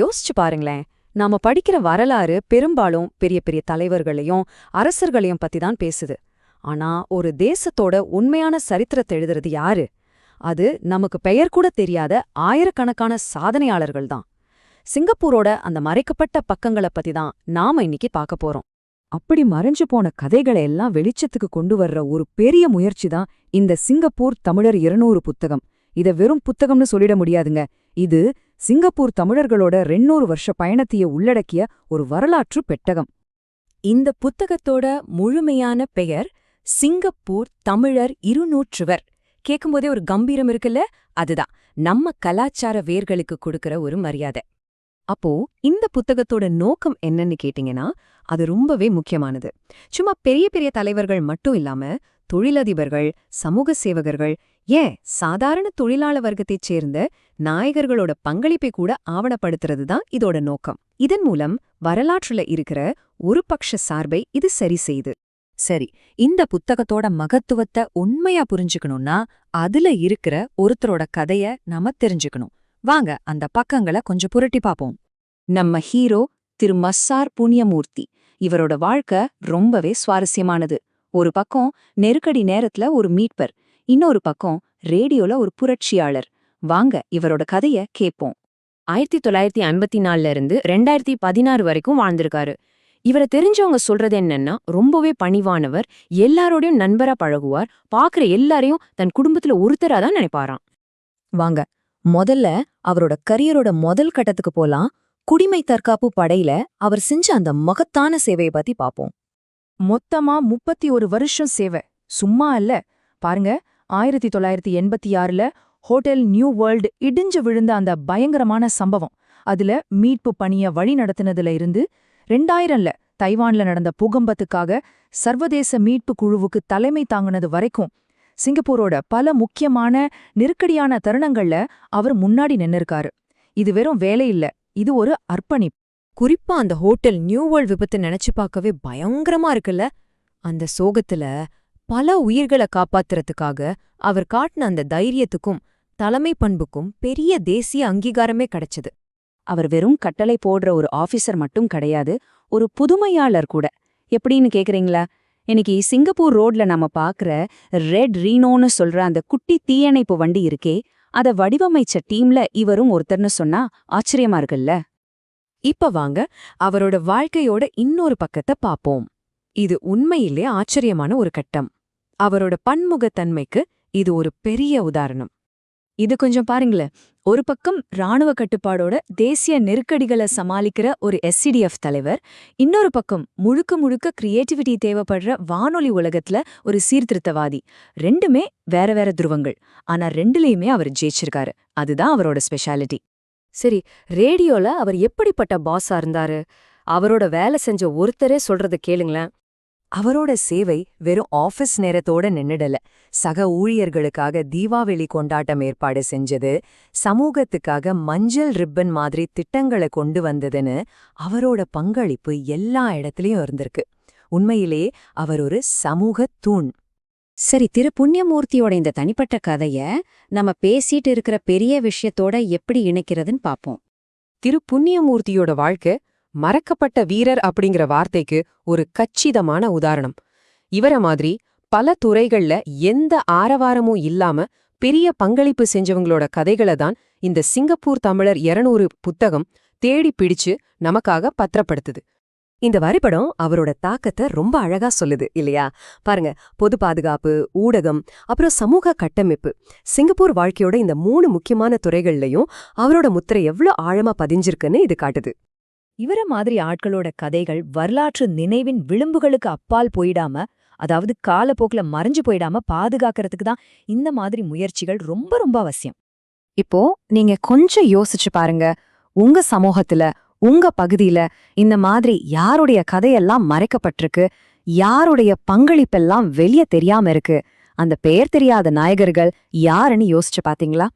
யோசிச்சு பாருங்களேன். நாம படிக்கிற வரலாறு பெரும்பாலும் பெரிய பெரிய தலைவர்களையும் அரசர்களையும் பத்தி தான் பேசுது. ஆனா ஒரு தேசத்தோட உண்மையான சரித்திரத்தை எழுதுறது யாரு? அது நமக்கு பெயர் கூட தெரியாத ஆயிரக்கணக்கான சாதனையாளர்கள் தான். சிங்கப்பூரோட அந்த மறைக்கப்பட்ட பக்கங்களை பத்தி தான் நாம இன்னைக்கு பார்க்க போறோம். அப்படி மறைஞ்சு போன கதைகளை எல்லாம் வெளிச்சத்துக்கு கொண்டு வர்ற ஒரு பெரிய முயற்சி தான் இந்த சிங்கப்பூர் தமிழர் இருநூறு புத்தகம். இத வெறும் புத்தகம்னு சொல்லிட முடியாதுங்க. இது சிங்கப்பூர் தமிழர்களோட ரெண்ணூறு வருஷ பயணத்தைய உள்ளடக்கிய ஒரு வரலாற்று பெட்டகம். இந்த புத்தகத்தோட முழுமையான பெயர் சிங்கப்பூர் தமிழர் இருநூற்றுவர். கேட்கும்போதே ஒரு கம்பீரம் இருக்குல்ல? அதுதான். நம்ம கலாச்சார வேர்களுக்கு கொடுக்கற ஒரு மரியாதை. அப்போ இந்த புத்தகத்தோட நோக்கம் என்னன்னு கேட்டிங்கன்னா அது ரொம்பவே முக்கியமானது. சும்மா பெரிய பெரிய தலைவர்கள் மட்டும் இல்லாம தொழிலதிபர்கள் சமூக சேவகர்கள் ஏன் சாதாரண தொழிலாள வர்க்கத்தைச் சேர்ந்த நாயகர்களோட பங்களிப்பை கூட ஆவணப்படுத்துறது தான் இதோட நோக்கம். இதன் மூலம் வரலாற்றுல இருக்கிற ஒரு பக்ஷ சார்பை இது சரி செய்து. சரி இந்த புத்தகத்தோட மகத்துவத்தை உண்மையா புரிஞ்சுக்கணும்னா அதுல இருக்கிற ஒருத்தரோட கதைய நாம தெரிஞ்சுக்கணும். வாங்க அந்த பக்கங்களை கொஞ்சம் புரட்டி பாப்போம். நம்ம ஹீரோ திரு மஸ்ஸார் புண்ணியமூர்த்தி இவரோட வாழ்க்கை ரொம்பவே சுவாரஸ்யமானது. ஒரு பக்கம் நெருக்கடி நேரத்துல ஒரு மீட்பர் இன்னொரு பக்கம் ரேடியோல ஒரு புரட்சியாளர். வாங்க இவரோட கதைய கேப்போம். ஆயிரத்தி தொள்ளாயிரத்தி ஐம்பத்தி நாலுல இருந்து ரெண்டாயிரத்தி பதினாறு வரைக்கும் வாழ்ந்திருக்காரு. இவரை தெரிஞ்சவங்க சொல்றது என்னன்னா ரொம்பவே பணிவானவர் எல்லாரோடையும் நண்பரா பழகுவார் பாக்குற எல்லாரையும் தன் குடும்பத்துல ஒருத்தரா தான் நினைப்பாராம். வாங்க முதல்ல அவரோட கரியரோட முதல் கட்டத்துக்கு போலாம். குடிமை தற்காப்பு படையில அவர் செஞ்ச அந்த மகத்தான சேவையை பத்தி பாப்போம். மொத்தமா முப்பத்தி ஒரு வருஷம் சேவை. சும்மா இல்ல பாருங்க ஆயிரத்தி தொள்ளாயிரத்தி எண்பத்தி ஆறுல ஹோட்டல் நியூ வேர்ல்டு இடிஞ்சு விழுந்த அந்த பயங்கரமான சம்பவம். அதுல மீட்பு பணிய வழி நடத்தினதுல இருந்து ரெண்டாயிரம்ல தைவான்ல நடந்த பூகம்பத்துக்காக சர்வதேச மீட்பு குழுவுக்கு தலைமை தாங்குனது வரைக்கும் சிங்கப்பூரோட பல முக்கியமான நெருக்கடியான தருணங்கள்ல அவர் முன்னாடி நின்னுருக்காரு. இது வெறும் வேலை இல்ல. இது ஒரு அர்ப்பணிப்பு. குறிப்பா அந்த ஹோட்டல் நியூ வேர்ல்ட் விபத்து நினைச்சு பார்க்கவே பயங்கரமா இருக்குல்ல? அந்த சோகத்துல பல உயிர்களை காப்பாத்துறதுக்காக அவர் காட்டின அந்த தைரியத்துக்கும் தலைமை பண்புக்கும் பெரிய தேசிய அங்கீகாரமே கிடைச்சது. அவர் வெறும் கட்டளை போடுற ஒரு ஆபீசர் மட்டும் கிடையாது ஒரு புதுமையாளர் கூட. எப்படின்னு கேக்குறீங்களா? இன்னைக்கு சிங்கப்பூர் ரோட்ல நாம பாக்குற ரெட் ரீனோன்னு சொல்ற அந்த குட்டி தீயணைப்பு வண்டி இருக்கே அத வடிவமைச்ச டீம்ல இவரும் ஒருத்தர்னு சொன்னா ஆச்சரியமா இருக்குல்ல? இப்ப வாங்க அவரோட வாழ்க்கையோட இன்னொரு பக்கத்தை பாப்போம். இது உண்மையிலே ஆச்சரியமான ஒரு கட்டம். அவரோட பன்முகத்தன்மைக்கு இது ஒரு பெரிய உதாரணம். இது கொஞ்சம் பாருங்களேன். ஒரு பக்கம் இராணுவ கட்டுப்பாடோட தேசிய நெருக்கடிகளை சமாளிக்கிற ஒரு எஸ்சிடிஎஃப் தலைவர் இன்னொரு பக்கம் முழுக்க முழுக்க கிரியேட்டிவிட்டி தேவைப்படுற வானொலி உலகத்துல ஒரு சீர்திருத்தவாதி. ரெண்டுமே வேற வேற துருவங்கள். ஆனா ரெண்டுலயுமே அவர் ஜெயிச்சிருக்காரு. அதுதான் அவரோட ஸ்பெஷாலிட்டி சரி ரேடியோல அவர் எப்படிப்பட்ட பாஸா இருந்தாரு? அவரோட வேலை செஞ்ச ஒருத்தரே சொல்றத கேளுங்களேன். அவரோட சேவை வெறும் ஆஃபீஸ் நேரத்தோட நின்னுடல. சக ஊழியர்களுக்காக தீபாவளி கொண்டாட்டம் ஏற்பாடு செஞ்சது சமூகத்துக்காக மஞ்சள் ரிப்பன் மாதிரி திட்டங்களை கொண்டு வந்ததுன்னு அவரோட பங்களிப்பு எல்லா இடத்துலயும் இருந்திருக்கு. உண்மையிலே அவர் ஒரு சமூக தூண். சரி திரு புண்ணியமூர்த்தியோட இந்த தனிப்பட்ட கதைய நம்ம பேசிட்டு இருக்கிற பெரிய விஷயத்தோட எப்படி இணைக்கிறதுன்னு பாப்போம். திரு புண்ணியமூர்த்தியோட வாழ்க்கை மறக்கப்பட்ட வீரர் அப்படிங்கிற வார்த்தைக்கு ஒரு கச்சிதமான உதாரணம். இவர மாதிரி பல துறைகள்ல எந்த ஆரவாரமும் இல்லாம பெரிய பங்களிப்பு செஞ்சவங்களோட கதைகளை தான் இந்த சிங்கப்பூர் தமிழர் 200 புத்தகம் தேடி பிடிச்சு நமக்காக பத்திரப்படுத்துது. இந்த வரைபடம் அவரோட தாக்கத்தை ரொம்ப அழகா சொல்லுது இல்லையா? பாருங்க பொது பாதுகாப்பு ஊடகம் அப்புறம் சமூக கட்டமைப்பு. சிங்கப்பூர் வாழ்க்கையோட இந்த மூணு முக்கியமான துறைகள்லயும் அவரோட முத்திரை எவ்வளவு ஆழமா பதிஞ்சிருக்குன்னு இது காட்டுது. இவர மாதிரி ஆட்களோட கதைகள் வரலாற்று நினைவின் விளிம்புகளுக்கு அப்பால் போயிடாம அதாவது காலப்போக்குல மறைஞ்சு போயிடாம பாதுகாக்கிறதுக்கு தான் இந்த மாதிரி முயற்சிகள் ரொம்ப ரொம்ப அவசியம். இப்போ நீங்க கொஞ்சம் யோசிச்சு பாருங்க உங்க சமூகத்துல உங்க பகுதியில இந்த மாதிரி யாருடைய கதையெல்லாம் மறைக்கப்பட்டிருக்கு? யாருடைய பங்களிப்பெல்லாம் வெளிய தெரியாம இருக்கு? அந்த பெயர் தெரியாத நாயகர்கள் யாருன்னு யோசிச்சு பாத்தீங்களா?